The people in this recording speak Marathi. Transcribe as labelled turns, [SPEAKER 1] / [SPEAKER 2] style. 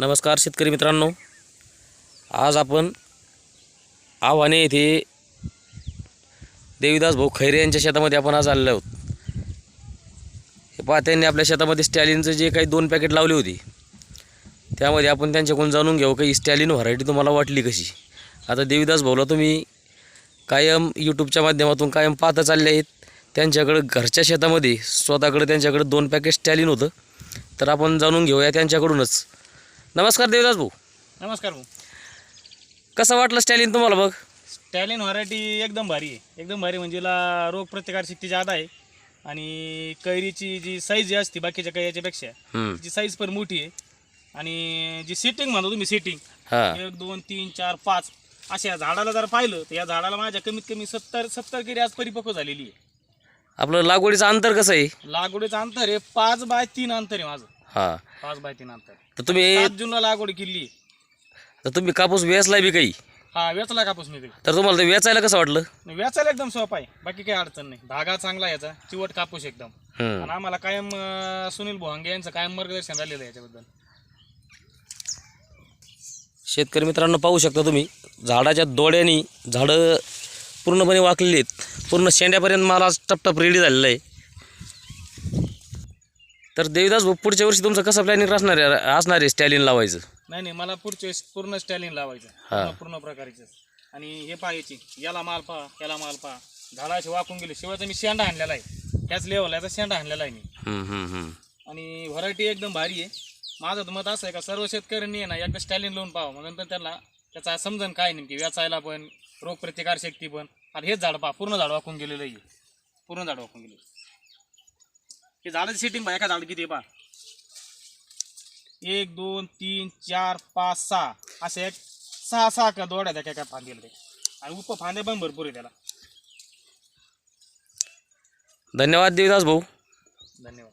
[SPEAKER 1] नमस्कार शेतकरी मित्रांनो. आज आपण आव्हाने येथे देवीदास भाऊ खैरे यांच्या शेतामध्ये आपण आज आलेलो आहोत. हे पहा त्यांनी आपल्या शेतामध्ये स्टॅलिनचं जे काही दोन पॅकेट लावली होती त्यामध्ये आपण त्यांच्याकडून जाणून घेऊ काही स्टॅलिन व्हरायटी तुम्हाला वाटली कशी. आता देवीदास भाऊला तुम्ही कायम यूट्यूबच्या माध्यमातून कायम पाहता चालले आहेत. त्यांच्याकडं घरच्या शेतामध्ये स्वतःकडे त्यांच्याकडे दोन पॅकेट स्टॅलिन होतं. तर आपण जाणून घेऊया त्यांच्याकडूनच. नमस्कार देवदास भाऊ.
[SPEAKER 2] नमस्कार भाऊ.
[SPEAKER 1] कसं वाटलं स्टॅलिन तुम्हाला बघ?
[SPEAKER 2] स्टॅलिन व्हरायटी एकदम भारी आहे. एकदम भारी म्हणजे हिला रोग प्रतिकारशक्ती जादा आहे आणि कैरीची जी साईज जी असते बाकीच्या कैऱ्याच्यापेक्षा
[SPEAKER 1] हम्म.
[SPEAKER 2] तिची साईज पण मोठी आहे. आणि जी सेटिंग म्हणतो तुम्ही सेटिंग
[SPEAKER 1] हा.
[SPEAKER 2] एक दोन तीन चार पाच अशा या झाडाला जर पाहिलं तर या झाडाला माझ्या कमीत कमी सत्तर सत्तर केरी आज परिपक्व झालेली आहे.
[SPEAKER 1] आपलं लागवडीचं अंतर कसं आहे?
[SPEAKER 2] लागवडीचं अंतर आहे पाच बाय तीन अंतर आहे माझं.
[SPEAKER 1] हा.
[SPEAKER 2] पाच बाय तीन अंतर
[SPEAKER 1] तर तुम्ही
[SPEAKER 2] सात जूनला लागवड केली.
[SPEAKER 1] तर तुम्ही कापूस वेचलाय बी काही?
[SPEAKER 2] हा वेचला कापूस मी
[SPEAKER 1] तर तुम्हाला ते वेचायला कसं वाटलं?
[SPEAKER 2] वेचायला एकदम सोपा आहे. बाकी काही अडचण नाही. धागा चांगला आहे याचा. चिवट कापूस एकदम.
[SPEAKER 1] हम्म.
[SPEAKER 2] आणि आम्हाला कायम अं, सुनील भोंगे यांचं कायम मार्गदर्शन झालेलं आहे याच्याबद्दल.
[SPEAKER 1] शेतकरी मित्रांनो पाहू शकता तुम्ही झाडाच्या दोड्यानी झाडं पूर्णपणे वाकलेली आहेत. पूर्ण शेंड्यापर्यंत मला टपटप रेडी झालेलं आहे. तर देवीदास भाऊ पुढच्या वर्षी तुमचं कसं प्लॅनिंग असणार आहे? असणार आहे स्टॅलिन लावायचं?
[SPEAKER 2] नाही नाही मला पुढच्या वेळेस पूर्ण स्टॅलिन लावायचं.
[SPEAKER 1] हा.
[SPEAKER 2] पूर्ण पूर्ण प्रकारचे. आणि हे पाहायची याला माल पहा याला माल पहा. झाडा असे वाकून गेले. शिवायचा मी शेंडा आणलेला आहे. त्याच लेवल याचा शेंडा आणलेला आहे मी.
[SPEAKER 1] हम्म, हम्म, हम्म.
[SPEAKER 2] आणि व्हरायटी एकदम भारी आहे. माझं तर मत असं आहे का सर्व शेतकऱ्यांनी आहे ना एकदा स्टॅलिन लावून पाहावं. मग नंतर त्यांना त्याचा समजन काय नेमकी? वेचायला पण रोगप्रतिकार शक्ती पण. आणि हेच झाड पहा पूर्ण झाड वाकून गेलेलं आहे. पूर्ण झाड वाकून गेलेलं हे झाडाची सेटिंग पहा एका झाड किती आहे पहा. एक दोन तीन चार पाच सहा. असे एक सहा सहा का दोड्या त्या काय काय फांदेल ते. आणि उप फांदे पण भरपूर आहे त्याला.
[SPEAKER 1] धन्यवाद देवीदास भाऊ.
[SPEAKER 2] धन्यवाद.